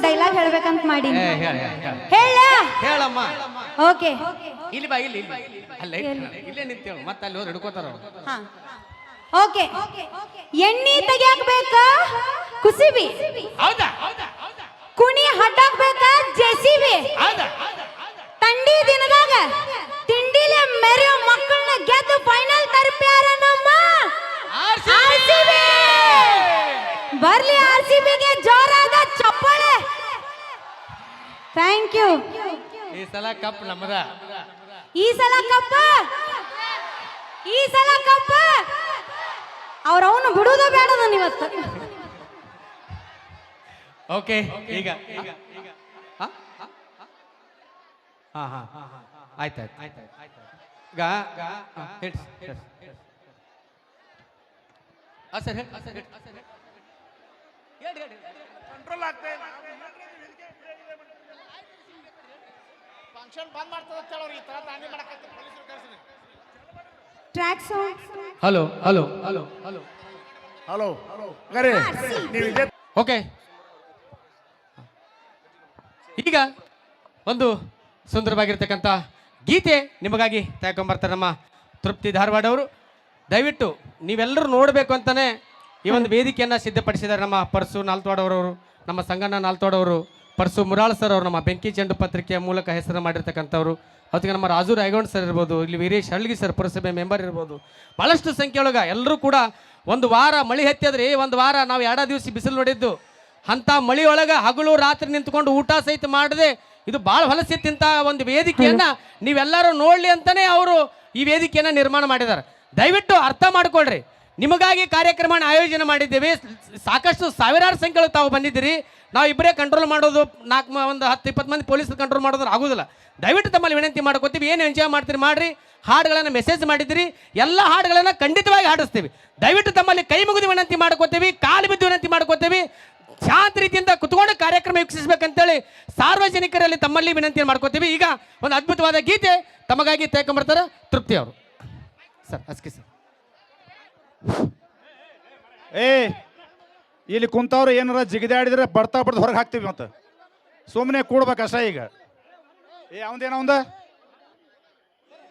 ಒಂದ್ ಡೈಲಾಗ್ ಹೇಳ್ಬೇಕಂತ ಮಾಡಿ ಏ ಹೇಳ ಹೇಳ ಹೇಳ. ಹೇಳಮ್ಮ. ಓಕೆ. ಇಲ್ಲಿ ಬಾ ಇಲ್ಲಿ ಇಲ್ಲಿ. ಅಲ್ಲೇ ಇಲ್ಲೇ ನಿಂತೇಳು ಮತ್ತೆ ಅಲ್ಲಿ ಹೋದ್ರೆ ಹಿಡ್ಕೋತಾರ ಅವ್ರು. ಹಾ. ಓಕೆ. ಎಣ್ಣಿ ತೆಗಿಯಾಕ್ಬೇಕಾ? ಕುಸಿಬಿ. ಹೌದಾ? ಕುಣಿ ಹಡ್ಡಾಕ್ ಜೆಸಿಬಿ. ಹೌದಾ? ತಂಡಿ ದಿನದಾಗ ತಿಂಡಿಲೆ ಮೆರೆಯೋ ಮಕ್ಕಳನ್ನ ಗೆದ್ದು ಫೈನಲ್ ತರಪ್ಯಾರ ನಮ್ಮ RCB. ಬರ್ಲಿ ಆರ್ ಸಿ ಬಿಗೆ ಥ್ಯಾಂಕ್ ಯು ಈ ಸಲ ಕಪ್ ನಮ್ಮದ ಈ ಸಲ ಕಪ್ಪ ಈ ಸಲ ಕಪ್ಪ ಅವ್ರ ಅವನು ಬಿಡುವುದ ಬೇಡದ ಇವತ್ತು ಓಕೆ ಈಗ. ಹಾ? ಹಾ ಹಾ ಆಯ್ತು ಆಯ್ತಾಯ್ತು. ಈಗ ಹಾ, ಹೇಳಿ ಹೇಳಿ ಹಾಂ ಸರ್ ಹೇಳಿ ಹಾಂ ಸರ್ ಕಂಟ್ರೋಲ್ ಆಗ್ತಾ ಫಂಕ್ಷನ್ ಬಂದ್ ಮಾಡ್ತದ ಹೇಳೋರು ಈ ತರ ದಾಂಧಿ ಮಾಡಕತ್ತಿ ಪೊಲೀಸರು ಕರ್ಸಿನಿ track song hello hello hello hello hello ನೀವು ಇದೇ ಓಕೆ ಈಗ ಒಂದು ಸುಂದರವಾಗಿರ್ತಕ್ಕಂಥ ಗೀತೆ ನಿಮಗಾಗಿ ತಗೊಂಬರ್ತಾರೆ ನಮ್ಮ ತೃಪ್ತಿ ಧಾರವಾಡ ಅವರು. ದಯವಿಟ್ಟು ನೀವೆಲ್ಲರೂ ನೋಡಬೇಕು ಅಂತಲೇ ಈ ಒಂದು ವೇದಿಕೆಯನ್ನು ಸಿದ್ಧಪಡಿಸಿದ್ದಾರೆ ನಮ್ಮ ಪರ್ಸು ನಾಲ್ತೋಡವರವರು ನಮ್ಮ ಸಂಗಣ್ಣ ನಾಲ್ತೋಡವರು ಪರ್ಸು ಮುರಾಳ್ ಸರ್ ಅವರು ನಮ್ಮ ಬೆಂಕಿ ಚೆಂಡು ಪತ್ರಿಕೆಯ ಮೂಲಕ ಹೆಸರು ಮಾಡಿರ್ತಕ್ಕಂಥವ್ರು. ಅದಕ್ಕೆ ನಮ್ಮ ರಾಜು ರಾಯಗೌಡ್ ಸರ್ ಇರ್ಬೋದು, ಇಲ್ಲಿ ವೀರೇಶ್ ಹಳ್ಳಿ ಸರ್ ಪುರಸಭೆ ಮೆಂಬರ್ ಇರ್ಬೋದು. ಭಾಳಷ್ಟು ಸಂಖ್ಯೆಯೊಳಗೆ ಎಲ್ಲರೂ ಕೂಡ ಒಂದು ವಾರ ಮಳೆ ಹತ್ತಿದ್ರಿ ಒಂದು ವಾರ ನಾವು ಎರಡ ದಿವಸ ಬಿಸಿಲು ನೋಡಿದ್ದು. ಅಂಥ ಮಳೆಯೊಳಗೆ ಹಗಲು ರಾತ್ರಿ ನಿಂತ್ಕೊಂಡು ಊಟ ಸಹಿತ ಮಾಡದೆ, ಇದು ಭಾಳ ಹೊಲಸಿತ್ತಂತ ಒಂದು ವೇದಿಕೆಯನ್ನು ನೀವೆಲ್ಲರೂ ನೋಡಲಿ ಅಂತಲೇ ಅವರು ಈ ವೇದಿಕೆಯನ್ನು ನಿರ್ಮಾಣ ಮಾಡಿದ್ದಾರೆ ದಯವಿಟ್ಟು ಅರ್ಥ ಮಾಡ್ಕೊಳ್ರಿ. ನಿಮಗಾಗಿ ಕಾರ್ಯಕ್ರಮ ಆಯೋಜನೆ ಮಾಡಿದ್ದೇವೆ. ಸಾಕಷ್ಟು ಸಾವಿರಾರು ಸಂಖ್ಯೆಗಳು ತಾವು ಬಂದಿದ್ದೀರಿ. ನಾವು ಇಬ್ಬರೇ ಕಂಟ್ರೋಲ್ ಮಾಡೋದು ನಾಲ್ಕು ಒಂದು ಹತ್ತು, ಇಪ್ಪತ್ತು ಮಂದಿ ಪೊಲೀಸ್ ಕಂಟ್ರೋಲ್ ಮಾಡೋದ್ರೆ ಆಗೋದಿಲ್ಲ. ದಯವಿಟ್ಟು ತಮ್ಮಲ್ಲಿ ವಿನಂತಿ ಮಾಡ್ಕೋತೀವಿ, ಏನು ಎಂಜಾಯ್ ಮಾಡ್ತೀರಿ ಮಾಡಿರಿ, ಹಾಡುಗಳನ್ನು ಮೆಸೇಜ್ ಮಾಡಿದ್ದೀರಿ, ಎಲ್ಲ ಹಾಡುಗಳನ್ನು ಖಂಡಿತವಾಗಿ ಹಾಡಿಸ್ತೀವಿ. ದಯವಿಟ್ಟು ತಮ್ಮಲ್ಲಿ ಕೈ ಮುಗಿದು ವಿನಂತಿ ಮಾಡ್ಕೋತೀವಿ, ಕಾಲು ಬಿದ್ದು ವಿನಂತಿ ಮಾಡ್ಕೋತೀವಿ, ಶಾಂತ ರೀತಿಯಿಂದ ಕುತ್ಕೊಂಡು ಕಾರ್ಯಕ್ರಮ ವೀಕ್ಷಿಸಬೇಕಂತೇಳಿ ಸಾರ್ವಜನಿಕರಲ್ಲಿ ತಮ್ಮಲ್ಲಿ ವಿನಂತಿ ಮಾಡ್ಕೋತೀವಿ. ಈಗ ಒಂದು ಅದ್ಭುತವಾದ ಗೀತೆ ತಮಗಾಗಿ ತಗೊಂಬರ್ತಾರೆ ತೃಪ್ತಿ ಅವರು. ಸರ್, ಅಸ್ಕಿ ಸರ್. ಏ ಇಲ್ಲಿ ಕುಂತವ್ರು ಏನಾರ ಜಿಗಿದಾಡಿದ್ರೆ ಬರ್ತಾ ಬರ್ದು ಹೊರಗೆ ಹಾಕ್ತೀವಿ ಮತ್ತೆ. ಸುಮ್ಮನೆ ಕೂಡ್ಬೇಕು ಅಷ್ಟ ಈಗ. ಏ ಅವಂದೇನ ಅವಂದ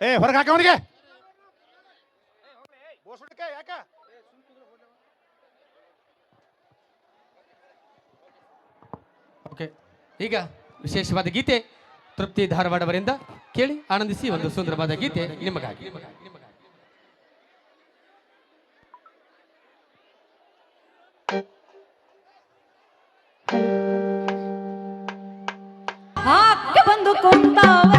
ಏ, ಹೊರಗೆ ಹಾಕ ಅವನಿಗೆ. ಓಕೆ, ಈಗ ವಿಶೇಷವಾದ ಗೀತೆ ತೃಪ್ತಿ ಧಾರವಾಡವರಿಂದ ಕೇಳಿ ಆನಂದಿಸಿ ಒಂದು ಸುಂದರವಾದ ಗೀತೆ ನಿಮಗಾಗಿ. ಹಾಕಿ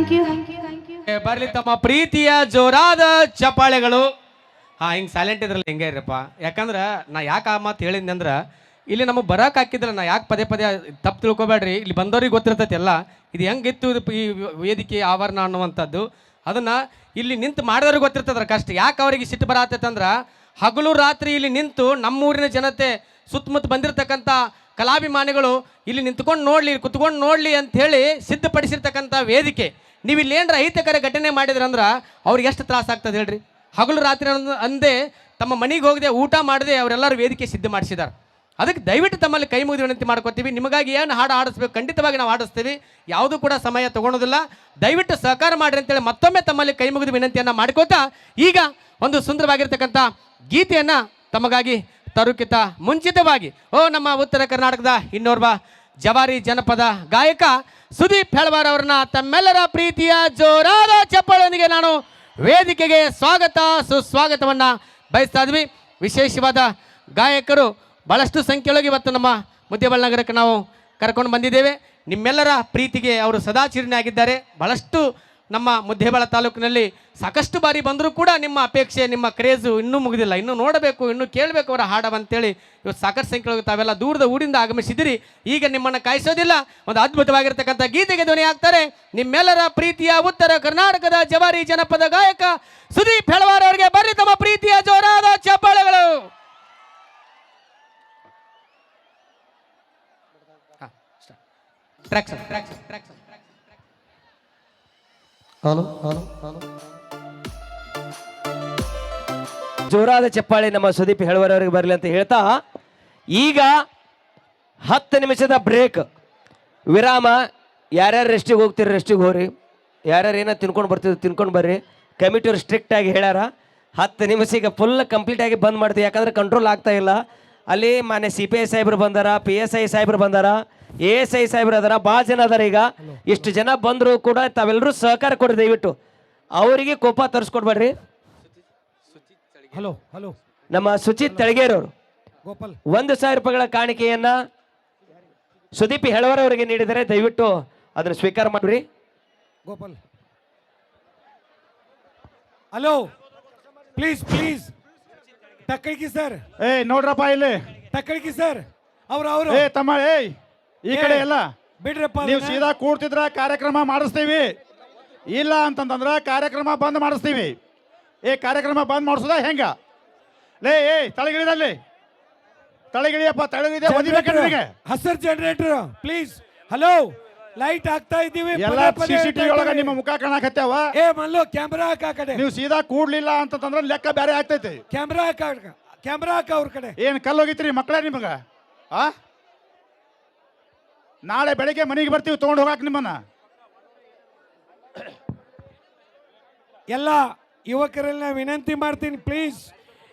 ಥ್ಯಾಂಕ್ ಯು ಬರ್ಲಿ ತಮ್ಮ ಪ್ರೀತಿಯ ಜೋರಾದ ಚಪಾಳೆಗಳು ಹಾ, ಹಿಂಗೆ ಸೈಲೆಂಟ್ ಇದ್ರಲ್ಲಿ ಹಿಂಗೆ ಇರಪ್ಪ. ಯಾಕಂದ್ರೆ ನಾ ಯಾಕೆ ಆ ಮಾತು ಹೇಳಿದ್ನಿ ಅಂದ್ರೆ, ಇಲ್ಲಿ ನಮಗೆ ಬರಕ್ಕೆ ಹಾಕಿದ್ರೆ ನಾ ಯಾಕೆ ಪದೇ ಪದೇ ತಪ್ಪು ತಿಳ್ಕೊಬೇಡ್ರಿ? ಇಲ್ಲಿ ಬಂದವ್ರಿಗೆ ಗೊತ್ತಿರ್ತೈತಿ ಎಲ್ಲ ಇದು ಹೆಂಗಿತ್ತು ಇದು ಈ ವೇದಿಕೆ ಆವರಣ ಅನ್ನುವಂಥದ್ದು. ಅದನ್ನ ಇಲ್ಲಿ ನಿಂತು ಮಾಡಿದವ್ರಿಗೆ ಗೊತ್ತಿರ್ತದ್ರ ಕಷ್ಟ. ಯಾಕೆ ಅವರಿಗೆ ಸಿಟ್ಟು ಬರತ್ತೈತೆ ಅಂದ್ರೆ, ಹಗಲು ರಾತ್ರಿ ಇಲ್ಲಿ ನಿಂತು ನಮ್ಮೂರಿನ ಜನತೆ ಸುತ್ತಮುತ್ತ ಬಂದಿರತಕ್ಕಂಥ ಕಲಾಭಿಮಾನಿಗಳು ಇಲ್ಲಿ ನಿಂತ್ಕೊಂಡು ನೋಡಲಿ, ಕುತ್ಕೊಂಡು ನೋಡಲಿ ಅಂತ ಹೇಳಿ ಸಿದ್ಧಪಡಿಸಿರ್ತಕ್ಕಂಥ ವೇದಿಕೆ. ನೀವು ಇಲ್ಲಿ ಏನರ ಅಹಿತಕರ ಘಟನೆ ಮಾಡಿದ್ರಂದ್ರೆ ಅವ್ರಿಗೆ ಎಷ್ಟು ತ್ರಾಸ ಆಗ್ತದೆ ಹೇಳ್ರಿ? ಹಗಲು ರಾತ್ರಿ ಅಂದ್- ತಮ್ಮ ಮನೆಗೆ ಹೋಗದೆ, ಊಟ ಮಾಡದೆ ಅವರೆಲ್ಲರೂ ವೇದಿಕೆ ಸಿದ್ಧ ಮಾಡಿಸಿದ್ದಾರೆ ಅದಕ್ಕೆ ದಯವಿಟ್ಟು ತಮ್ಮಲ್ಲಿ ಕೈ ಮುಗಿದು ವಿನಂತಿ ಮಾಡ್ಕೊತೀವಿ. ನಿಮಗಾಗಿ ಏನು ಹಾಡು ಆಡಿಸ್ಬೇಕು ಖಂಡಿತವಾಗಿ ನಾವು ಆಡಿಸ್ತೀವಿ ಯಾವುದೂ ಕೂಡ ಸಮಯ ತೊಗೊಳೋದಿಲ್ಲ. ದಯವಿಟ್ಟು ಸಹಕಾರ ಮಾಡಿರಿ ಅಂತೇಳಿ ಮತ್ತೊಮ್ಮೆ ತಮ್ಮಲ್ಲಿ ಕೈ ಮುಗಿದು ವಿನಂತಿಯನ್ನು ಮಾಡ್ಕೋತಾ ಈಗ ಒಂದು ಸುಂದರವಾಗಿರ್ತಕ್ಕಂಥ ಗೀತೆಯನ್ನು ತಮಗಾಗಿ ತರುಕಿತ ಮುಂಚಿತವಾಗಿ. ಓ, ನಮ್ಮ ಉತ್ತರ ಕರ್ನಾಟಕದ ಇನ್ನೋರ್ವ ಜವಾರಿ ಜನಪದ ಗಾಯಕ ಸುದೀಪ್ ಹೆಳವಾರ್ ಅವರನ್ನ ತಮ್ಮೆಲ್ಲರ ಪ್ರೀತಿಯ ಜೋರಾದ ಚಪ್ಪಾಳೊಂದಿಗೆ ನಾನು ವೇದಿಕೆಗೆ ಸ್ವಾಗತ, ಸುಸ್ವಾಗತವನ್ನು ಬಯಸ್ತಾ ಇದ್ವಿ. ವಿಶೇಷವಾದ ಗಾಯಕರು ಭಾಳಷ್ಟು ಸಂಖ್ಯೆಯೊಳಗೆ ಇವತ್ತು ನಮ್ಮ ಮುದ್ದೇಬಾಳ್ ನಗರಕ್ಕೆ ನಾವು ಕರ್ಕೊಂಡು ಬಂದಿದ್ದೇವೆ. ನಿಮ್ಮೆಲ್ಲರ ಪ್ರೀತಿಗೆ ಅವರು ಸದಾ ಆಗಿದ್ದಾರೆ ಬಹಳಷ್ಟು ನಮ್ಮ ಮುದ್ದೇಬಾಳ ತಾಲೂಕಿನಲ್ಲಿ ಸಾಕಷ್ಟು ಬಾರಿ ಬಂದರೂ ಕೂಡ ನಿಮ್ಮ ಅಪೇಕ್ಷೆ, ನಿಮ್ಮ ಕ್ರೇಜು ಇನ್ನೂ ಮುಗಿದಿಲ್ಲ. ಇನ್ನೂ ನೋಡಬೇಕು, ಇನ್ನೂ ಕೇಳಬೇಕು ಅವರ ಹಾಡು ಅಂತೇಳಿ ಇವತ್ತು ಸಾಕಷ್ಟು ಸಂಖ್ಯೆಯೊಳಗೆ ತಾವೆಲ್ಲ ದೂರದ ಊರಿಂದ ಆಗಮಿಸಿದಿರಿ ಈಗ ನಿಮ್ಮನ್ನು ಕಾಯಿಸೋದಿಲ್ಲ. ಒಂದು ಅದ್ಭುತವಾಗಿರ್ತಕ್ಕಂಥ ಗೀತೆಗೆ ಧ್ವನಿ ಆಗ್ತಾರೆ. ನಿಮ್ಮೆಲ್ಲರ ಪ್ರೀತಿಯ ಉತ್ತರ ಕರ್ನಾಟಕದ ಜವಾರಿ ಜನಪದ ಗಾಯಕ ಸುದೀಪ್ ಹೆಳವಾರ ಅವರಿಗೆ ಬರ್ರಿ ತಮ್ಮ ಪ್ರೀತಿಯ ಜೋರಾದ ಚಪ್ಪಾಳೆಗಳು. Tracks tracks track hello hello hello. ಜೋರಾದ ಚಪ್ಪಾಳೆ ನಮ್ಮ ಸುದೀಪ್ ಹೇಳುವರವರಿಗೆ ಬರಲಿ ಅಂತ ಹೇಳ್ತಾ, ಈಗ ಹತ್ತು ನಿಮಿಷದ ಬ್ರೇಕ್ ವಿರಾಮ, ಯಾರ್ಯಾರು ರೆಸ್ಟಿಗೆ ಹೋಗ್ತೀರಿ ರೆಸ್ಟಿಗೆ ಹೋಗ್ರಿ. ಯಾರ್ಯಾರು ಏನೋ ತಿನ್ಕೊಂಡು ಬರ್ತಿದ್ರು ತಿನ್ಕೊಂಡು ಬರ್ರಿ. ಕಮಿಟಿಯವ್ರು ಸ್ಟ್ರಿಕ್ಟ್ ಆಗಿ ಹೇಳ್ಯಾರ. ಹತ್ತು ನಿಮಿಷ ಈಗ ಫುಲ್ ಕಂಪ್ಲೀಟ್ ಆಗಿ ಬಂದ್ ಮಾಡ್ತೀವಿ. ಯಾಕಂದ್ರೆ ಕಂಟ್ರೋಲ್ ಆಗ್ತಾ ಇಲ್ಲ. ಅಲ್ಲಿ ಮಾನ್ಯ ಸಿ ಪಿ ಐ ಸಾಹೇಬ್ರು ಬಂದಾರ ಪಿ ಎಸ್ ಐ ಸಾಹೇಬ್ರು ಬಂದಾರ. ಎಸ್ ಐ ಸಾಹೇಬ್ರ ಅದಾರ ಭಾಳ ಜನ ಅದಾರ ಈಗ ಇಷ್ಟು ಜನ ಬಂದರೂ ಕೂಡ ತಾವೆಲ್ಲರೂ ಸಹಕಾರ ಕೊಡಿ ದಯವಿಟ್ಟು. ಅವರಿಗೆ ಕೋಪ ತರಿಸ್ಕೊಡ್ಬೇಡ್ರಿ. ಹಲೋ ಹಲೋ ನಮ್ಮ ಸುಚಿತ್ ತೆಳಗೇರವರು. ಗೋಪಾಲ್. ಒಂದು ಸಾವಿರ ರೂಪಾಯಿಗಳ ಕಾಣಿಕೆಯನ್ನ ಸುದೀಪ್ ಹೆಳವರವರಿಗೆ ನೀಡಿದರೆ ದಯವಿಟ್ಟು ಅದನ್ನು ಸ್ವೀಕಾರ ಮಾಡ್ರಿ. ಗೋಪಾಲ್. ಹಲೋ ಪ್ಲೀಸ್ ಪ್ಲೀಸ್ ತಕ್ಕಳಿಕಿ ಸರ್. ಏ ನೋಡ್ರಪ್ಪ ಇಲ್ಲಿ. ತಕ್ಕಳಿಕಿ ಸರ್. ಅವ್ರು ಅವರು. ಏ ತಮ್ಮ ಏಯ್. ಈ ಕಡೆ ಎಲ್ಲ ಬಿಡ್ರಪ್ಪ ನೀವು. ಸೀದಾ ಕೂಡ್ತಿದ್ರ ಕಾರ್ಯಕ್ರಮ ಮಾಡಿಸ್ತೀವಿ. ಇಲ್ಲ ಅಂತಂತಂದ್ರ ಕಾರ್ಯಕ್ರಮ ಬಂದ್ ಮಾಡಿಸ್ತೀವಿ. ಏ ಕಾರ್ಯಕ್ರಮ ಬಂದ್ ಮಾಡಿಸೋದ ಹೆಂಗ? ಲೇ ಏ ತಳಗಿಳಿದಲ್ಲಿ. ತಳಗಿಳಿಯಪ್ಪ ತಳಗಿಳಿದ ಒದಿಬೇಕಂದ್ರೆ ಹಸಿರು ಜನರೇಟರ್ ಪ್ಲೀಸ್ ಹಲೋ ಲೈಟ್ ಹಾಕ್ತಾ ಇದ್ದೀವಿ ಎಲ್ಲ ಸಿಸಿಟಿವಿ ಒಳಗ ನಿಮ್ಮ ಮುಖ ಕಾಣಕತ್ತಾವ? ಏ ಮಲ್ಲು ಕ್ಯಾಮ್ರಾ ಹಾಕ ಆ ಕಡೆ. ನೀವು ಸೀದಾ ಕೂಡ್ಲಿಲ್ಲ ಅಂತಂದ್ರೆ ಲೆಕ್ಕ ಬೇರೆ ಆಗ್ತೈತಿ. ಕ್ಯಾಮ್ರಾ ಹಾಕ ಕ್ಯಾಮ್ರಾ ಹಾಕ ಅವ್ರ ಕಡೆ. ಏನ್ ಕಲ್ಲು ಹೋಗಿತ್ರಿ ಮಕ್ಕಳೇ ನಿಮಗ? ಆ? ನಾಳೆ ಬೆಳಿಗ್ಗೆ ಮನೆಗೆ ಬರ್ತೀವಿ ತೊಗೊಂಡು ಹೋಗಾಕ ನಿಮ್ಮನ್ನ. ಎಲ್ಲ ಯುವಕರೆಲ್ಲ ವಿನಂತಿ ಮಾಡ್ತೀನಿ ಪ್ಲೀಸ್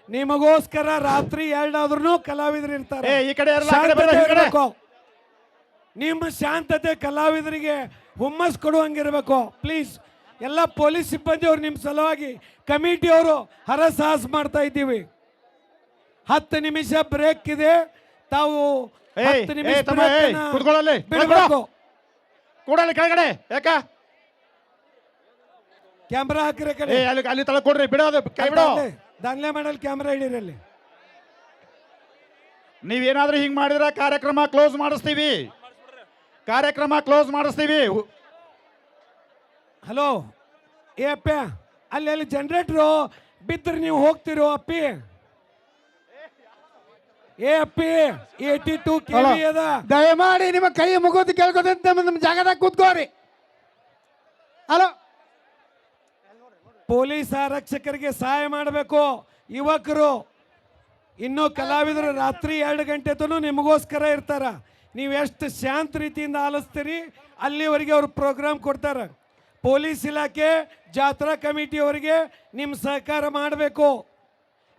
ನಿಮಗೋಸ್ಕರ ರಾತ್ರಿ ಎರಡಾದ್ರೂ ಕಲಾವಿದರು ಇರ್ತಾರೆ. ಏ, ಈ ಕಡೆ ಇರಲ್ಲ, ಆ ಕಡೆ ಬರ್ರಿ, ಈ ಶಾಂತತೆ ಕಡೆ. ಇರ್ಬೇಕು. ನಿಮ್ಮ ಶಾಂತತೆ ಕಲಾವಿದರಿಗೆ ಹುಮ್ಮಸ್ ಕೊಡುವಂಗಿರ್ಬೇಕು. ಪ್ಲೀಸ್ ಎಲ್ಲ ಪೊಲೀಸ್ ಸಿಬ್ಬಂದಿ ಅವ್ರು ನಿಮ್ಮ ಸಲುವಾಗಿ ಕಮಿಟಿಯವರು ಹರಸಾಹಸ ಮಾಡ್ತಾ ಇದ್ದೀವಿ. ಹತ್ತು ನಿಮಿಷ ಬ್ರೇಕ್ ಇದೆ. ತಾವು ಹತ್ತು ನಿಮಿಷ ಕೂತ್ಕೊಳ್ಳಲ್ಲಿ, ಬಿಡ್ಬೇಕು. ಕೂಡಲ್ಲಿ ಕೆಳಗಡೆ ಯಾಕ? ಕ್ಯಾಮ್ರಾ ಹಾಕಿರ ಏ ಕಡೆ ಅಲ್ಲಿ ಅಲ್ಲಿ ತಳ ಕೊಡ್ರಿ ಬಿಡೋದು ಕೈ ಬಿಡೋ. ದಾನ್ಲೆ ಮಾಡಲ್ ಕ್ಯಾಮ್ರಾ ಹಿಡೀರಲ್ಲಿ ನೀವೇನಾದ್ರೂ ಹಿಂಗ್ ಮಾಡಿದ್ರೆ ಕಾರ್ಯಕ್ರಮ ಕ್ಲೋಸ್ ಮಾಡಿಸ್ತೀವಿ. ಕಾರ್ಯಕ್ರಮ ಕ್ಲೋಸ್ ಮಾಡಿಸ್ತೀವಿ. ಹಲೋ ಏ ಅಪ್ಪ ಅಲ್ಲಿ ಅಲ್ಲಿ ಜನರೇಟ್ರು ಬಿದ್ದರೆ ನೀವು ಹೋಗ್ತಿರೋ ಅಪ್ಪಿ? ಏ ಅಪ್ಪಿ ಏಟಿ ಟೂ ಕೆ ಅದ. ದಯಮಾಡಿ ನಿಮ್ಮ ಕೈ ಮುಗೋದು ಕೇಳ್ಕೊತ ನಮ್ಮ ನಮ್ಮ ಜಾಗದಾಗ ಕೂತ್ಕೋರಿ. ಹಲೋ ಪೊಲೀಸ್ ಆರಕ್ಷಕರಿಗೆ ಸಹಾಯ ಮಾಡಬೇಕು. ಯುವಕರು ಇನ್ನೂ ಕಲಾವಿದರು ರಾತ್ರಿ ಎರಡು ಗಂಟೆ ತನೂ ನಿಮಗೋಸ್ಕರ ಇರ್ತಾರ. ನೀವು ಎಷ್ಟು ಶಾಂತ ರೀತಿಯಿಂದ ಆಲಿಸ್ತೀರಿ ಅಲ್ಲಿವರೆಗೆ ಅವ್ರು ಪ್ರೋಗ್ರಾಮ್ ಕೊಡ್ತಾರೆ. ಪೊಲೀಸ್ ಇಲಾಖೆ ಜಾತ್ರಾ ಕಮಿಟಿಯವರಿಗೆ ನಿಮ್ಮ ಸಹಕಾರ ಮಾಡಬೇಕು.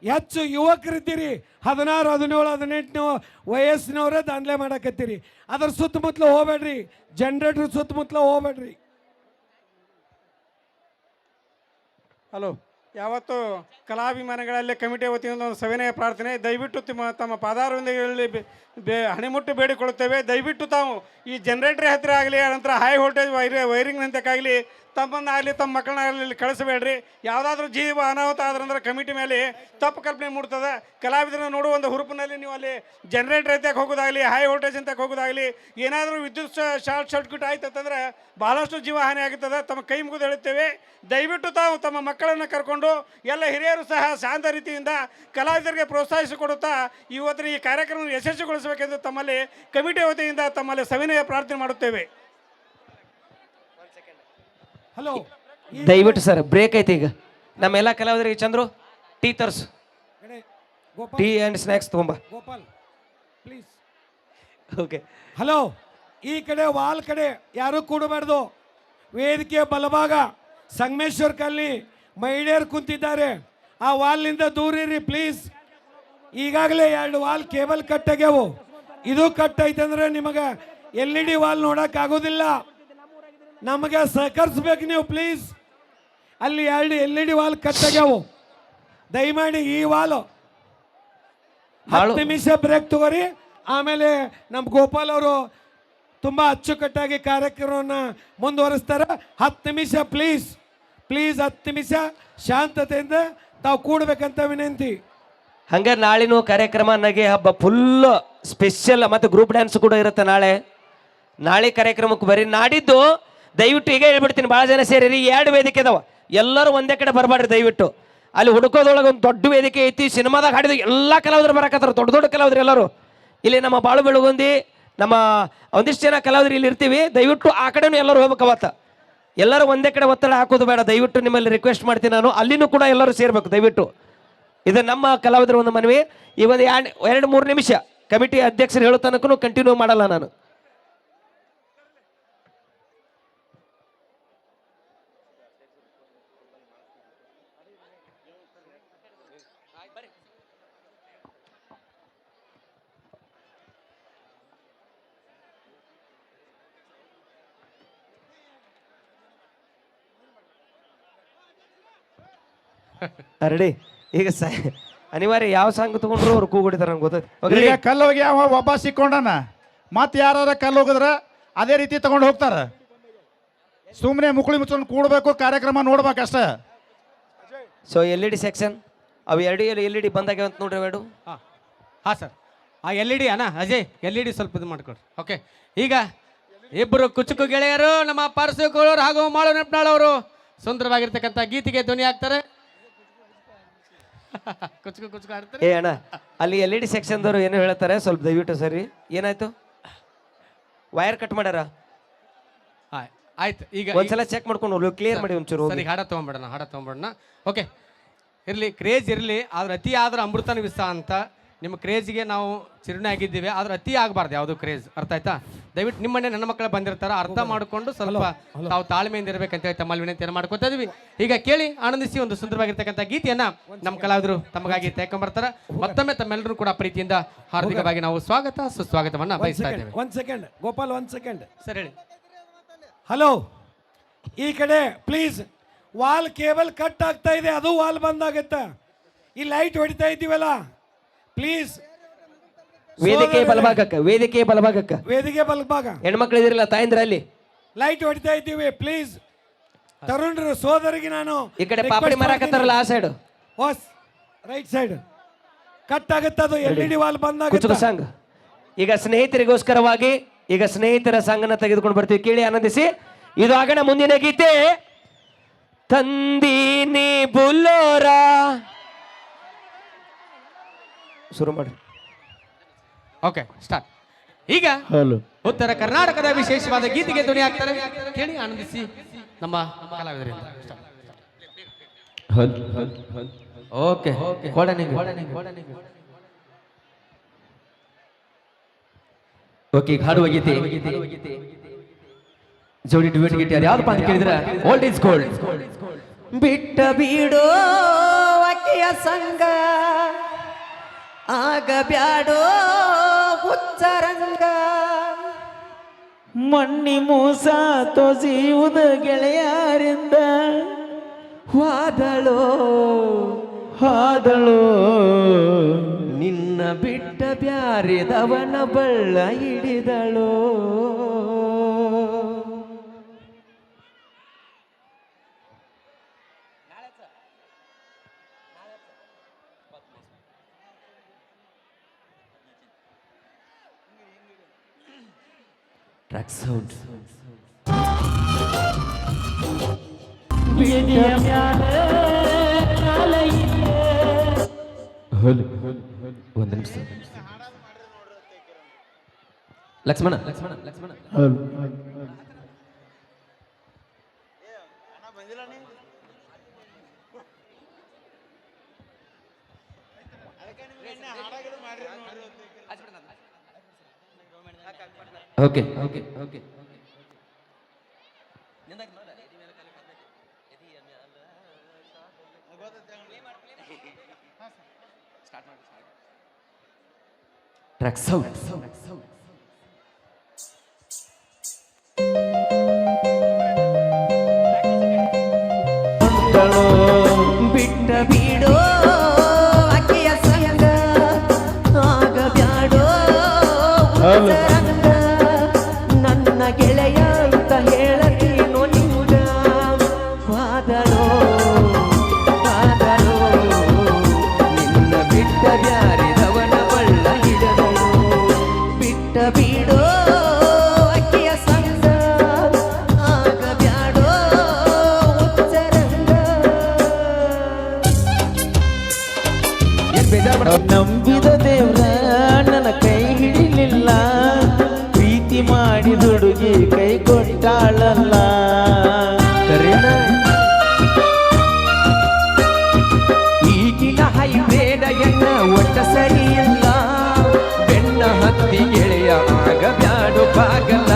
ಹೆಚ್ಚು ಯುವಕರಿದ್ದೀರಿ, ಹದಿನಾರು, ಹದಿನೇಳು, ಹದಿನೆಂಟು ವಯಸ್ಸಿನವರೇ ದಾಂಧಲೆ ಮಾಡಕತ್ತೀರಿ. ಅದ್ರ ಸುತ್ತಮುತ್ತಲು ಹೋಗ್ಬೇಡ್ರಿ ಜನ್ರೇಟ್ರ್ ಸುತ್ತಮುತ್ತಲು ಹೋಗ್ಬೇಡ್ರಿ. ಹಲೋ, ಯಾವತ್ತು ಕಲಾಭಿಮಾನಿಗಳಲ್ಲಿ ಕಮಿಟಿ ವತಿಯಿಂದ ಒಂದು ಸವಿನಯ ಪ್ರಾರ್ಥನೆ, ದಯವಿಟ್ಟು ತಮ್ಮ ತಮ್ಮ ಪಾದಾರವಿಂದಗಳಲ್ಲಿ ಬೇ ಹಣಿಮುಟ್ಟು ಬೇಡಿಕೊಳ್ಳುತ್ತೇವೆ. ದಯವಿಟ್ಟು ತಾವು ಈ ಜನರೇಟರ್ ಹತ್ತಿರ ಆಗಲಿ ನಂತರ ಹೈ ವೋಲ್ಟೇಜ್ ವೈರ್ ವೈರಿಂಗ್ ತಮ್ಮನ್ನಾಗಲಿ ತಮ್ಮ ಮಕ್ಕಳನ್ನಾಗಲಿ ಇಲ್ಲಿ ಕಳಿಸಬೇಡ್ರಿ. ಯಾವುದಾದ್ರೂ ಜೀವ ಅನಾಹುತ ಆದ್ರಂದ್ರೆ ಕಮಿಟಿ ಮೇಲೆ ತಪ್ಪು ಕಲ್ಪನೆ ಮೂಡ್ತದೆ. ಕಲಾವಿದರನ್ನ ನೋಡುವ ಒಂದು ಹುರುಪಿನಲ್ಲಿ ನೀವು ಅಲ್ಲಿ ಜನರೇಟರ್ ಅಂತಕ್ಕೆ ಹೋಗೋದಾಗಲಿ ಹೈ ವೋಲ್ಟೇಜ್ ಅಂತ ಹೋಗೋದಾಗಲಿ, ಏನಾದರೂ ವಿದ್ಯುತ್ ಶಾರ್ಟ್ ಸರ್ಕ್ಯೂಟ್ ಆಯ್ತು ಅಂತಂದ್ರೆ ಬಹಳಷ್ಟು ಜೀವ ಹಾನಿ ಆಗುತ್ತದೆ. ತಮ್ಮ ಕೈ ಮುಗಿದು ಹೇಳುತ್ತೇವೆ ದಯವಿಟ್ಟು ತಾವು ತಮ್ಮ ಮಕ್ಕಳನ್ನು ಕರ್ಕೊಂಡು ಎಲ್ಲ ಹಿರಿಯರು ಸಹ ಶಾಂತ ರೀತಿಯಿಂದ ಕಲಾವಿದರಿಗೆ ಪ್ರೋತ್ಸಾಹಿಸಿಕೊಡುತ್ತಾ ಇವತ್ತಿನ ಈ ಕಾರ್ಯಕ್ರಮ ಯಶಸ್ವಿಗೊಳಿಸಬೇಕೆಂದು ತಮ್ಮಲ್ಲಿ ಕಮಿಟಿ ವತಿಯಿಂದ ತಮ್ಮಲ್ಲಿ ಸವಿನಯ ಪ್ರಾರ್ಥನೆ ಮಾಡುತ್ತೇವೆ. ಹಲೋ ದಯವಿಟ್ಟು ಸರ್ ಬ್ರೇಕ್ ಐತಿ ಈಗ. ನಮ್ಮೆಲ್ಲ ಕಲಾವಿದರಿಗೆ ಚಂದ್ರು ಟೀ ತರ್ಸು. ಟೀ ಆ್ಯಂಡ್ ಸ್ನ್ಯಾಕ್ಸ್ ತೊಗೊಂಬ. ಗೋಪಾಲ್ ಪ್ಲೀಸ್ ಓಕೆ ಹಲೋ ಈ ಕಡೆ ವಾಲ್ ಕಡೆ ಯಾರು ಕೂಡಬಾರ್ದು. ವೇದಿಕೆ ಬಲಭಾಗ ಸಂಗಮೇಶ್ವರ್ ಕಲ್ಲಿ ಮಹಿಳೆಯರು ಕುಂತಿದ್ದಾರೆ. ಆ ವಾಲ್ನಿಂದ ದೂರ ಇರಿ ಪ್ಲೀಸ್ ಈಗಾಗಲೇ ಎರಡು ವಾಲ್ ಕೇಬಲ್ ಕಟ್ ಆಗ್ಯಾವು. ಇದು ಕಟ್ ಐತಂದ್ರೆ ನಿಮಗೆ ಎಲ್ ಇ ಡಿ ವಾಲ್ ನೋಡೋಕ್ಕಾಗೋದಿಲ್ಲ ಆಗೋದಿಲ್ಲ. ನಮಗೆ ಸಹಕರಿಸ್ಬೇಕು ನೀವು ಪ್ಲೀಸ್ ಅಲ್ಲಿ ಎರಡು L E D wall cut ಆಗ್ಯಾವು ದಯಮಾಡಿ ಈ ವಾಲು ಹತ್ತು ನಿಮಿಷ ಬ್ರೇಕ್ ತಗೋರಿ. ಆಮೇಲೆ ನಮ್ಮ ಗೋಪಾಲ್ ಅವರು ತುಂಬಾ ಅಚ್ಚುಕಟ್ಟಾಗಿ ಕಾರ್ಯಕ್ರಮವನ್ನು ಮುಂದುವರಿಸ್ತಾರೆ. ಹತ್ತು ನಿಮಿಷ ಪ್ಲೀಸ್ ಪ್ಲೀಸ್ ಹತ್ತು ನಿಮಿಷ ಶಾಂತತೆಯಿಂದ ತಾವು ಕೂಡಬೇಕಂತ ವಿನಂತಿ. ಹಂಗೆ ನಾಳಿನೂ ಕಾರ್ಯಕ್ರಮ ನಗೆ ಹಬ್ಬ ಫುಲ್ ಸ್ಪೆಷಲ್ ಮತ್ತು ಗ್ರೂಪ್ ಡ್ಯಾನ್ಸ್ ಕೂಡ ಇರುತ್ತೆ ನಾಳೆ. ನಾಳೆ ಕಾರ್ಯಕ್ರಮಕ್ಕೆ ಬರೀ ನಾಡಿದ್ದು ದಯವಿಟ್ಟು ಈಗ ಹೇಳ್ಬಿಡ್ತೀನಿ ಭಾಳ ಜನ ಸೇರಿರಿ ಎರಡು ವೇದಿಕೆ ಅದಾವ. ಎಲ್ಲರೂ ಒಂದೇ ಕಡೆ ಬರಬಾರ್ರಿ ದಯವಿಟ್ಟು. ಅಲ್ಲಿ ಹುಡುಕೋದೊಳಗೆ ಒಂದು ದೊಡ್ಡ ವೇದಿಕೆ ಐತಿ, ಸಿನಿಮಾದಾಗ ಹಾಡಿದ ಎಲ್ಲ ಕಲಾವಿದರು ಬರಕತ್ತಾರ, ದೊಡ್ಡ ದೊಡ್ಡ ಕಲಾವಿದ್ರು ಎಲ್ಲರೂ. ಇಲ್ಲಿ ನಮ್ಮ ಬಾಳು ಬೆಳಗುಂದಿ, ನಮ್ಮ ಒಂದಿಷ್ಟು ಜನ ಕಲಾವಿದರು ಇಲ್ಲಿ ಇರ್ತೀವಿ, ದಯವಿಟ್ಟು ಆ ಕಡೆನೂ ಎಲ್ಲರೂ ಹೋಗ್ಬೇಕು ಅವತ್ತ. ಎಲ್ಲರೂ ಒಂದೇ ಕಡೆ ಒತ್ತಡ ಹಾಕೋದು ಬೇಡ, ದಯವಿಟ್ಟು ನಿಮ್ಮಲ್ಲಿ ರಿಕ್ವೆಸ್ಟ್ ಮಾಡ್ತೀನಿ ನಾನು, ಅಲ್ಲಿನೂ ಕೂಡ ಎಲ್ಲರೂ ಸೇರ್ಬೇಕು, ದಯವಿಟ್ಟು. ಇದು ನಮ್ಮ ಕಲಾವಿದರ ಒಂದು ಮನವಿ, ಈ ಒಂದು ಎರಡು ಮೂರು ನಿಮಿಷ, ಕಮಿಟಿ ಅಧ್ಯಕ್ಷರು ಹೇಳೋ ತನಕ ಕಂಟಿನ್ಯೂ ಮಾಡಲ್ಲ ನಾನು. ರೆಡಿ. ಈಗ ಸ ಅನಿವಾರ್ಯ ಯಾವ ಸಾಂಗ್ ತಗೊಂಡ್ರು ಅವ್ರು ಕೂಗುಡಿತಾರೆ ನಂಗೆ ಗೊತ್ತೈತಿ ಈಗ? ಕಲ್ಲು ಹೋಗಿ ಅವ ಒಬ್ಬ ಸಿಕ್ಕೊಂಡನ ಮತ್ತೆ ಯಾರು ಕಲ್ಲು ಹೋಗಿದ್ರ ಅದೇ ರೀತಿ ತಗೊಂಡು ಹೋಗ್ತಾರ. ಸುಮ್ಮನೆ ಮುಕ್ಳಿ ಮುಚ್ಕೊಂಡು ಕೂಡಬೇಕು ಕಾರ್ಯಕ್ರಮ ನೋಡ್ಬೇಕಷ್ಟ. So L E D section ಅವು ಎರಡು ಎಲ್ ಇ ಡಿ ಬಂದಾಗ ಅಂತ ನೋಡ್ರಿ ಬೇಡು ಹಾಂ ಹಾಂ ಸರ್. ಆ ಎಲ್ ಇ ಡಿ ಅಣ್ಣ ಅಜಯ್ ಎಲ್ ಇ ಡಿ ಸ್ವಲ್ಪ ಇದು ಮಾಡ್ಕೊಡ್ರಿ. ಓಕೆ ಈಗ ಇಬ್ಬರು ಕುಚುಕು ಗೆಳೆಯರು ನಮ್ಮ ಪಾರ್ಸಕೋಳರು ಹಾಗೂ ಮಾಳು ನೆಪ್ನಾಳವರು ಸುಂದರವಾಗಿರ್ತಕ್ಕಂಥ ಗೀತೆಗೆ ಧ್ವನಿ ಆಗ್ತಾರೆ ಕುಚುಕು ಕುಚುಕು ಆಡ್ತಾರೆ ಏ ಅಣ್ಣ ಅಲ್ಲಿ ಎಲ್ ಇ ಡಿ ಸೆಕ್ಷನ್ದವರು ಏನು ಹೇಳ್ತಾರೆ ಸ್ವಲ್ಪ ದಯವಿಟ್ಟು ಸರಿ. ಏನಾಯ್ತು? ವೈರ್ ಕಟ್ ಮಾಡ್ಯಾರ? ಆಯ್- ಆಯ್ತು. ಈಗ ಒಂದ್ಸಲ ಚೆಕ್ ಮಾಡ್ಕೊಂಡು ಕ್ಲಿಯರ್ ಮಾಡಿ ಒಂಚೂರು ಹೋಗಿ. ಸರಿ ಹಾಡ ತೊಗೊಂಬಿಡೋಣ ಹಾಡ ತೊಗೊಂಬಿಡೋಣ. ಓಕೆ ಇರಲಿ ಕ್ರೇಜ್ ಇರಲಿ ಆದ್ರೆ ಅತಿ ಆದ್ರೆ ಅಮೃತನ ವಿಷ ಅಂತ ನಿಮ್ಮ ಕ್ರೇಜ್ಗೆ ನಾವು ಚಿರುಣೆ ಆಗಿದ್ದೀವಿ ಆದ್ರೆ ಅತಿ ಆಗಬಾರ್ದು ಯಾವುದು ಕ್ರೇಜ್. ಅರ್ಥ ಆಯ್ತಾ? ದಯವಿಟ್ಟು ನಿಮ್ಮ ಮನೆ ನನ್ನ ಮಕ್ಕಳು ಬಂದಿರ್ತಾರ ಅರ್ಥ ಮಾಡಿಕೊಂಡು ಸ್ವಲ್ಪ ತಾವು ತಾಳ್ಮೆಯಿಂದ ಇರಬೇಕಂತ ಹೇಳಿ ತಮ್ಮಲ್ಲಿ ವಿನಂತಿಯನ್ನು ಮಾಡ್ಕೊತಾ ಇದೀವಿ. ಈಗ ಕೇಳಿ ಆನಂದಿಸಿ ಒಂದು ಸುಂದರವಾಗಿರ್ತಕ್ಕಂಥ ಗೀತೆಯನ್ನ ನಮ್ಮ ಕಲಾವಿದರು ತಮಗಾಗಿ ತಗೊಂಬರ್ತಾರ ಮತ್ತೊಮ್ಮೆ ತಮ್ಮೆಲ್ಲರೂ ಕೂಡ ಪ್ರೀತಿಯಿಂದ ಹಾರ್ದಿಕವಾಗಿ ನಾವು ಸ್ವಾಗತ ಸುಸ್ವಾಗತವನ್ನ ಬಯಸ್ತಾ ಇದ್ದೇವೆ. ಒಂದ್ ಸೆಕೆಂಡ್. ಗೋಪಾಲ್ ಒಂದ್ ಸೆಕೆಂಡ್. ಸರ್ ಹೇಳಿ. ಹಲೋ ಈ ಕಡೆ ಪ್ಲೀಸ್ ವಾಲ್ ಕೇಬಲ್ ಕಟ್ ಆಗ್ತಾ ಇದೆ ಅದು ವಾಲ್ ಬಂದಾಗತ್ತೆ ಈ ಲೈಟ್ ಹೊಡಿತಾ ಇದ್ದೀವಲ್ಲ ಪ್ಲೀಸ್ ವೇದಿಕೆ ಬಲಭಾಗಕ್ಕ ವೇದಿಕೆ ಬಲಭಾಗಕ್ಕ. ವೇದಿಕೆ ಬಲಭಾಗ. ಹೆಣ್ಮಕ್ಳು ಇದಿರಲ್ಲ ತಾಯಂದ್ರ ಅಲ್ಲಿ. ಲೈಟ್ ಹೊಡಿತಾ ಇದ್ದೀವಿ ಪ್ಲೀಸ್ ತರುಣರು ಸೋದರಿಗೆ ನಾನು ಈ ಕಡೆ ಪಾಪಡಿ ಮರಾಕತ್ತಾರಲ್ಲ ಆ ಸೈಡ್ ಓಸ್ ರೈಟ್ ಸೈಡ್ ಕಟ್ ಆಗುತ್ತೆ ಅದು ಎಲ್ ಇ ಡಿ ವಾಲ್ ಬಂದಾಗ ಸಾಂಗ್. ಈಗ ಸ್ನೇಹಿತರಿಗೋಸ್ಕರವಾಗಿ ಈಗ ಸ್ನೇಹಿತರ ಸಾಂಗನ್ನ ತೆಗೆದುಕೊಂಡು ಬರ್ತೀವಿ. ಕೇಳಿ ಆನಂದಿಸಿ. ಇದು ಆಗಣ ಮುಂದಿನ ಗೀತೆ. ತಂದೀನಿ ಬುಲ್ಲೋರ ಶುರು ಮಾಡಿ. ಓಕೆ ಸ್ಟಾರ್ಟ್ ಈಗ ಉತ್ತರ ಕರ್ನಾಟಕದ ವಿಶೇಷವಾದ ಗೀತೆಗೆ ಧ್ವನಿ ಆಗ್ತಾರೆ. ಕೇಳಿ ಆನಂದಿಸಿ. ನಮ್ಮ ಕಲಾವಿದರಿಂದ. ಓಕೆ ಓಕೆ ಹಾಡುವ ಗೀತೆ. ಜೋಡಿ ಡುವೆಟ್ ಗೀತೆ. ಅದು ಯಾವ್ದಪ್ಪ ಅಂತ ಕೇಳಿದ್ರೆ ಓಲ್ಡ್ ಈಸ್ ಗೋಲ್ಡ್ ಬಿಟ್ಟ ಬೀಡೋ ಅಕ್ಕಿಯ ಸಂಗ ಆಗ ಬ್ಯಾಡೋ ಹುಚ್ಚರಂಗ. ಮಣ್ಣಿ ಮೋಸ ತೊಸಿಯುವುದು ಗೆಳೆಯರಿಂದ. ವಾದಳೋ ಹಾದಳೋ. ನಿನ್ನ ಬಿಟ್ಟ ಬ್ಯಾರಿದವನ ಬಳ್ಳ ಹಿಡಿದಳೋ. ಟ್ರ್ಯಾಕ್ ಸೌಂಡ್ ಒಂದು ನಿಮಿಷ. Lakshman. Lakshman Lakshman okay okay okay track sound ಬಿಟ್ಟ ನಂಬಿದ ದೇವ್ರ ನನ್ನ ಕೈ ಹಿಡಿಲಿಲ್ಲ. ಪ್ರೀತಿ ಮಾಡಿ ದುಡುಗಿ ಕೈ ಕೊಟ್ಟಾಳಲ್ಲ. ಈಗಿನ ಹೈಬ್ರೇಡ ಎಣ್ಣ ಒಟ್ಟ ಸರಿಯಿಲ್ಲ. ಬೆಣ್ಣ ಹತ್ತಿ ಗೆಳೆಯ ಆಗ ಬ್ಯಾಡು ಬಾಗಲ್ಲ.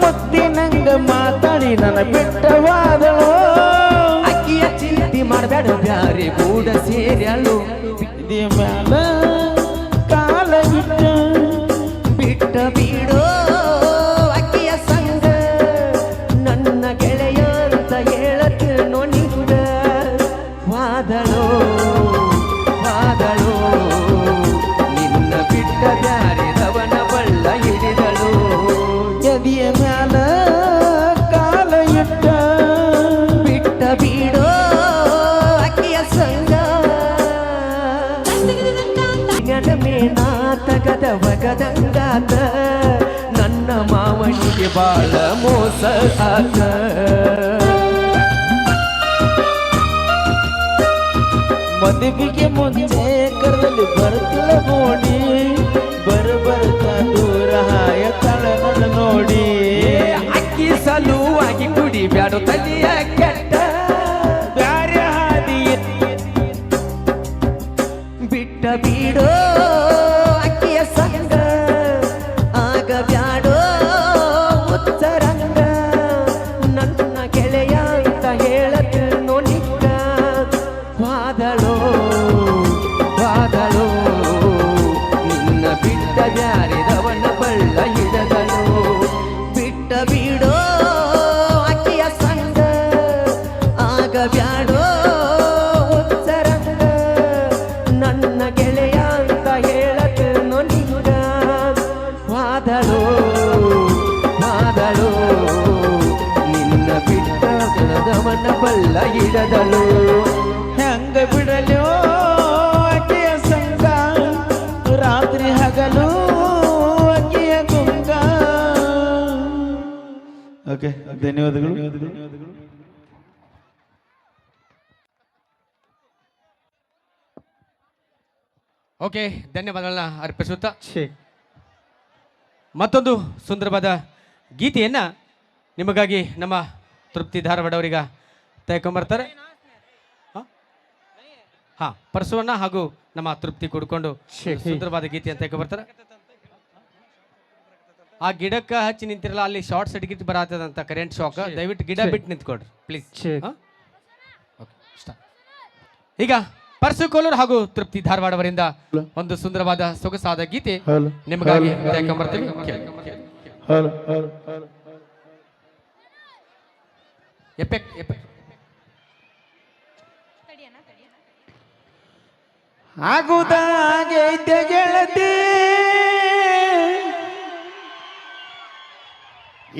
ಮತ್ತೆ ನಂಗ ಮಾತಾಡಿ ನನ್ನ ಬೆಟ್ಟವಾದಳು. ಅಕ್ಕಿಯ ಚಿಂತೆ ಮಾಡಬೇಡ, ಬ್ಯಾರೆ ಕೂಡ ಸೇರ್ಯಾಳು. ವಾದಳೋ ಆದಳೋ, ನಿನ್ನ ಬಿಟ್ಟ ಬ್ಯಾರಿದವನ ಬಳ್ಳ ಹಿಡಿದಳು. ಎದಿಯ ಮ್ಯಾಲ ಕಾಲ ಇಟ್ಟ ಬಿಟ್ಟ ಬಿಡೋ ಅಕ್ಕಿಯ ಸಂಗ. ಮೇನಾ ತಗದ ವಗದಂಗಾತ, ನನ್ನ ಮಾವನಿಗೆ ಬಾಳ ಮೋಸ ಆತ. ಮದುವೆಗೆ ಮುಂಚೆ ಕರಲು ಬರ್ತಿಲ್ಲ ನೋಡಿ. ಬರ ಬರ್ತ ದೂರ ಹಾಯ ತಳ ನೋಡಿ. ಅಕ್ಕಿ ಸಲುವಾಗಿ ಕುಡಿ ಬ್ಯಾಡು ತಲಿಯ ಬೆಳೆದವನ ಬಲ್ಲ ಹಿಡದಳು ಹೆಂಗ ಬಿಡಲು ಅಕ್ಕಿಯ ಸಂಗ ರಾತ್ರಿ ಹಗಲು ಅಕ್ಕಿಯ ಗುಂಗ ಓಕೆ ಧನ್ಯವಾದಗಳು. ಓಕೆ ಧನ್ಯವಾದಗಳನ್ನ ಅರ್ಪಿಸುತ್ತಾ. ಮತ್ತೊಂದು ಸುಂದರವಾದ ಗೀತೆಯನ್ನ ನಿಮಗಾಗಿ ನಮ್ಮ ತೃಪ್ತಿ ಧಾರವಾಡ ಅವರಿಗ ತೆಗೆಕೊಂಬರ್ತಾರೆ. ಹಾ? ಪರಸುವನ್ನ ಹಾಗೂ ನಮ್ಮ ತೃಪ್ತಿ ಕುಡ್ಕೊಂಡು ಸುಂದರವಾದ ಗೀತೆಯನ್ನು ತೆಗೆಕೊಂಬರ್ತಾರೆ. ಆ ಗಿಡಕ್ಕ ಹಚ್ಚಿ ನಿಂತಿರಲ್ಲ ಅಲ್ಲಿ ಶಾರ್ಟ್ ಸರ್ಕ್ಯೂಟ್ ಬರತ್ತದಂತ ಕರೆಂಟ್ ಶಾಕ್ ದಯವಿಟ್ಟು ಗಿಡ ಬಿಟ್ಟು ನಿಂತ್ಕೊಡ್ರಿ ಪ್ಲೀಸ್ ಈಗ ಪರಸು ಕೋಲೂರ್ ಹಾಗೂ ತೃಪ್ತಿ ಧಾರವಾಡವರಿಂದ ಒಂದು ಸುಂದರವಾದ ಸೊಗಸಾದ ಗೀತೆ ನಿಮಗಾಗಿ ಎಫೆಕ್ಟ್ ಎಪೆಕ್ಟ್ ಆಗುದಾಗೈತೆ ಗೆಳತಿ.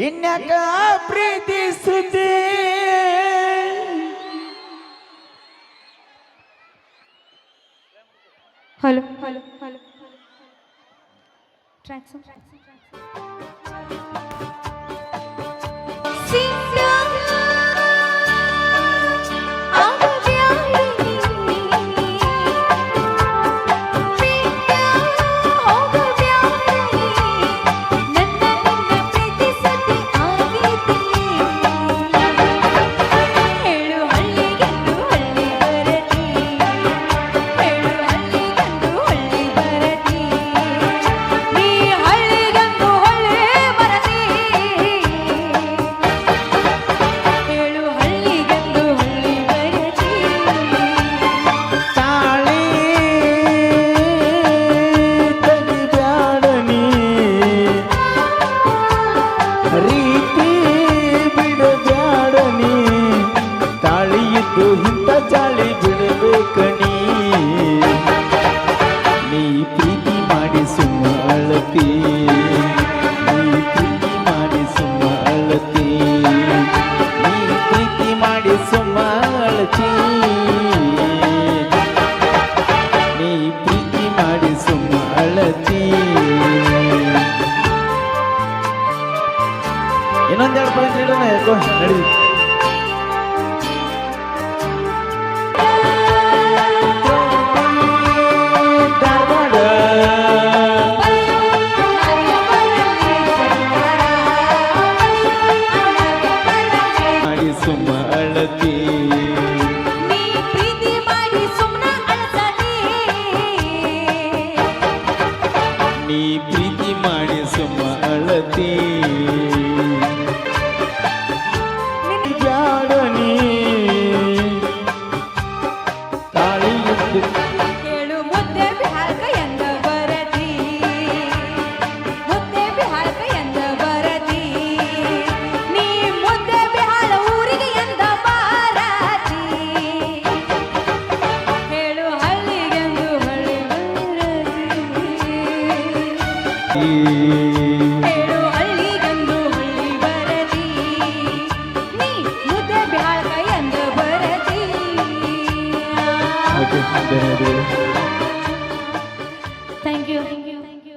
ಇನ್ಯಾಕ ಪ್ರೀತಿ ಸುದ್ದಿ. ಹಲೋ ಹಲೋ ಹಲೋ ಟ್ರ್ಯಾಕ್ಸ್ ಹೇಳು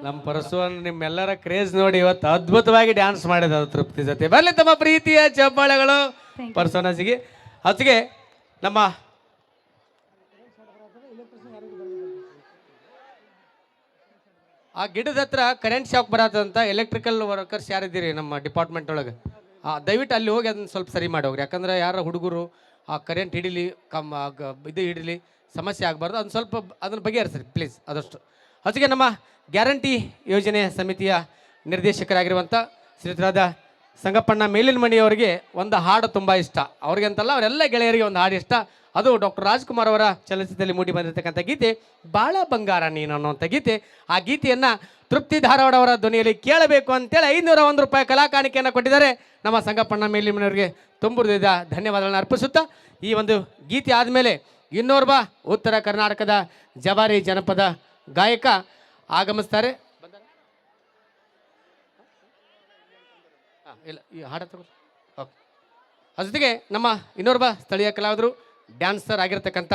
ನಮ್ಮ ನಿಮ್ಮೆಲ್ಲರ ಕ್ರೇಜ್ ನೋಡಿ ಇವತ್ತು ಅದ್ಭುತವಾಗಿ ಡ್ಯಾನ್ಸ್ ಮಾಡಿದ ತೃಪ್ತಿ ಜೊತೆ. ಬರಲಿ ತಮ್ಮ ಪ್ರೀತಿಯ ಚಪ್ಪಾಳೆಗಳು ಪರ್ಸೋನಸ್ಗೆ ಅದಕ್ಕೆ ನಮ್ಮ ಆ ಗಿಡದ ಹತ್ರ ಕರೆಂಟ್ ಶಾಕ್ ಬರತ್ತಂತ ಎಲೆಕ್ಟ್ರಿಕಲ್ ವರ್ಕರ್ಸ್ ಯಾರಿದ್ದೀರಿ ನಮ್ಮ ಡಿಪಾರ್ಟ್ಮೆಂಟ್ ಒಳಗೆ? ದಯವಿಟ್ಟು ಅಲ್ಲಿ ಹೋಗಿ ಅದನ್ನ ಸ್ವಲ್ಪ ಸರಿ ಮಾಡಿ ಹೋಗ್ರಿ. ಯಾಕಂದ್ರೆ ಯಾರ ಹುಡುಗರು ಆ ಕರೆಂಟ್ ಹಿಡೀಲಿ, ಕಮ್ ಇದು ಹಿಡೀಲಿ ಸಮಸ್ಯೆ ಆಗಬಾರ್ದು. ಅದನ್ನ ಸ್ವಲ್ಪ ಅದನ್ನ ಬಗೆಹರಿಸ್ರಿ ಪ್ಲೀಸ್ ಆದಷ್ಟು. ಅದಕ್ಕೆ ನಮ್ಮ ಗ್ಯಾರಂಟಿ ಯೋಜನೆ ಸಮಿತಿಯ ನಿರ್ದೇಶಕರಾಗಿರುವಂಥ ಶ್ರೀಯುತರಾದ ಸಂಗಪ್ಪಣ್ಣ ಮೇಲಿನ ಮಣಿಯವರಿಗೆ ಒಂದು ಹಾಡು ತುಂಬ ಇಷ್ಟ. ಅವ್ರಿಗೆ ಅಂತಲ್ಲ ಅವರೆಲ್ಲ ಗೆಳೆಯರಿಗೆ ಒಂದು ಹಾಡು ಇಷ್ಟ. ಅದು ಡಾಕ್ಟರ್ ರಾಜ್ಕುಮಾರ್ ಅವರ ಚಲನಚಿತ್ರದಲ್ಲಿ ಮೂಡಿ ಬಂದಿರತಕ್ಕಂಥ ಗೀತೆ, ಬಾಳ ಬಂಗಾರ ನೀನು ಅನ್ನುವಂಥ ಗೀತೆ. ಆ ಗೀತೆಯನ್ನು ತೃಪ್ತಿ ಧಾರವಾಡ ಅವರ ಧ್ವನಿಯಲ್ಲಿ ಕೇಳಬೇಕು ಅಂತೇಳಿ ಐನೂರ ಒಂದು ರೂಪಾಯಿ ಕಲಾಕಾಣಿಕೆಯನ್ನು ಕೊಟ್ಟಿದ್ದಾರೆ. ನಮ್ಮ ಸಂಗಪ್ಪಣ್ಣ ಮೇಲಿನ ಮನೆಯವರಿಗೆ ತುಂಬುರಿದ ಧನ್ಯವಾದಗಳನ್ನು ಅರ್ಪಿಸುತ್ತಾ, ಈ ಒಂದು ಗೀತೆ ಆದಮೇಲೆ ಇನ್ನೋರ್ವ ಉತ್ತರ ಕರ್ನಾಟಕದ ಜವಾರಿ ಜನಪದ ಗಾಯಕ ಆಗಮಿಸ್ತಾರೆ ಹಾ, ಇಲ್ಲ ಈ ಹಾಡ ತಗೋ ಓಕೆ ಅದ್ರ ಜೊತೆಗೆ ನಮ್ಮ ಇನ್ನೋರ್ವ ಸ್ಥಳೀಯ ಕಲಾವಿದರು ಡ್ಯಾನ್ಸರ್ ಆಗಿರ್ತಕ್ಕಂಥ